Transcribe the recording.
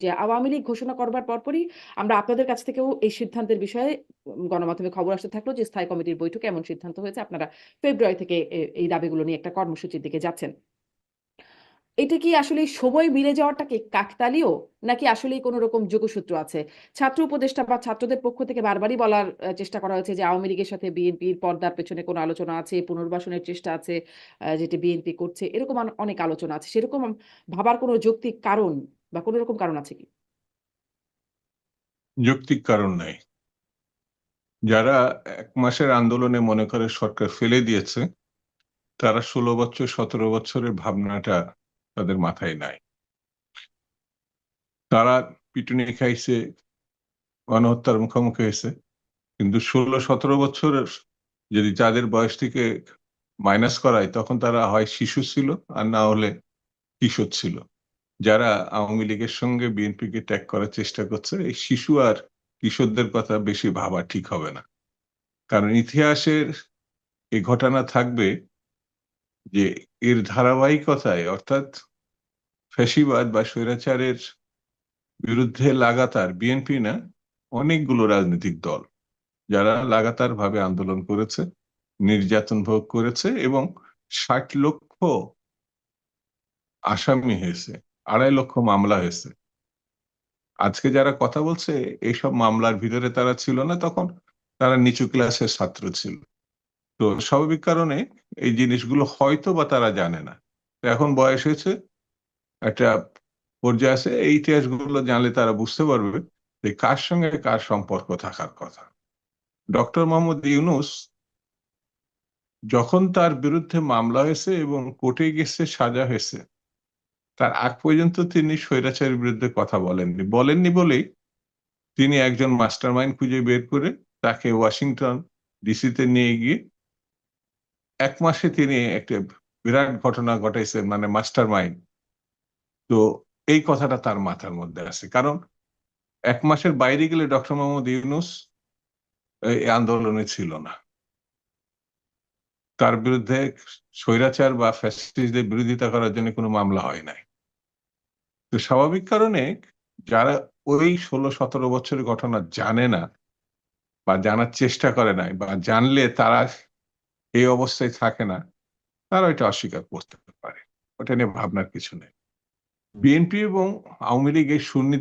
যে আওয়ামী লীগ ঘোষণা করবার পরপরই আমরা আপনাদের কাছ থেকেও এই সিদ্ধান্তের বিষয়ে গণমাধ্যমে খবর আসতে থাকল যে স্থায়ী কমিটির বৈঠকে এমন সিদ্ধান্ত হয়েছে আপনারা ফেব্রুয়ারি থেকে এই দাবিগুলো নিয়ে একটা কর্মসূচির দিকে যাচ্ছেন। এটা কি আসলে সময় মিলে যাওয়াটা কি কাকতালীয়? নাকি আসলেই কোন রকম যোগসূত্র আছে? ছাত্র উপদেষ্টা বা ছাত্রদের পক্ষ থেকে বারবারই বলার চেষ্টা করা হয়েছে যে আওয়ামী লীগের সাথে বিএনপির পর্দার পেছনে কোনো আলোচনা আছে, পুনর্বাসনের চেষ্টা আছে, যেটি বিএনপি করছে। এরকম অনেক আলোচনা আছে। সেরকম ভাবার কোনো যৌক্তিক কারণ বা কোন রকম কারণ আছে কি? যৌক্তিক কারণ নাই। যারা এক মাসের আন্দোলনে মনে করে সরকার ফেলে দিয়েছে, তারা ১৬ বছর ১৭ বছরের ভাবনাটা তাদের মাথায় নাই। তারা পিটুনি খাইছে, গণহত্যার মুখোমুখি হয়েছে। কিন্তু ১৬-১৭ বছরের যদি যাদের বয়স থেকে মাইনাস করায় তখন তারা হয় শিশু ছিল আর না হলে কিশোর ছিল। যারা আওয়ামী লীগের সঙ্গে বিএনপিকে ত্যাগ করার চেষ্টা করছে এই শিশু আর কিশোরদের কথা বেশি ভাবা ঠিক হবে না। কারণ ইতিহাসের এই ঘটনা থাকবে যে এর ধারাবাহিকতায় অর্থাৎ ফ্যাসিবাদ বা স্বৈরাচারের বিরুদ্ধে লাগাতার বিএনপি না অনেকগুলো রাজনৈতিক দল যারা লাগাতারভাবে আন্দোলন করেছে, নির্যাতন ভোগ করেছে এবং ৬০ লক্ষ আসামি হয়েছে, ২.৫ লক্ষ মামলা হয়েছে। আজকে যারা কথা বলছে এইসব মামলার ভিতরে তারা ছিল না তখন তারা নিচু ক্লাসের ছাত্র ছিল। তো স্বাভাবিক কারণে এই জিনিসগুলো হয়তো বা তারা জানে না। এখন বয়স হয়েছে, একটা পর্যায়ে আছে এই ইতিহাসগুলো জানলে তারা বুঝতে পারবে যে কার সঙ্গে কার সম্পর্ক থাকার কথা। ডক্টর মোহাম্মদ ইউনুস যখন তার বিরুদ্ধে মামলা হয়েছে এবং কোর্টে গেছে সাজা হয়েছে, তার আগ পর্যন্ত তিনি স্বৈরাচারের বিরুদ্ধে কথা বলেননি। বলেননি বলেই তিনি একজন মাস্টারমাইন্ড খুঁজে বের করে তাকে ওয়াশিংটন ডিসিতে নিয়ে গিয়ে এক মাসে তিনি একটা বিরাট ঘটনা ঘটাইছেন মানে মাস্টারমাইন্ড। তো এই কথাটা তার মাথার মধ্যে আছে। কারণ এক মাসের বাইরে গেলে ডক্টর মোহাম্মদ ইউনুস এই আন্দোলনে ছিল না। তার বিরুদ্ধে স্বৈরাচার বা ফ্যাসিস্টদের বিরোধিতা করার জন্য কোনো মামলা হয় নাই। তো স্বাভাবিক কারণে যারা ওই ১৬-১৭ বছরের ঘটনা জানে না বা জানার চেষ্টা করে নাই বা জানলে তারা এই অবস্থায় থাকে না, তারা এটা অস্বীকার করতে পারে। ওটা নিয়ে ভাবনার কিছু নেই। বিএনপি এবং আওয়ামী লীগের এই সুনি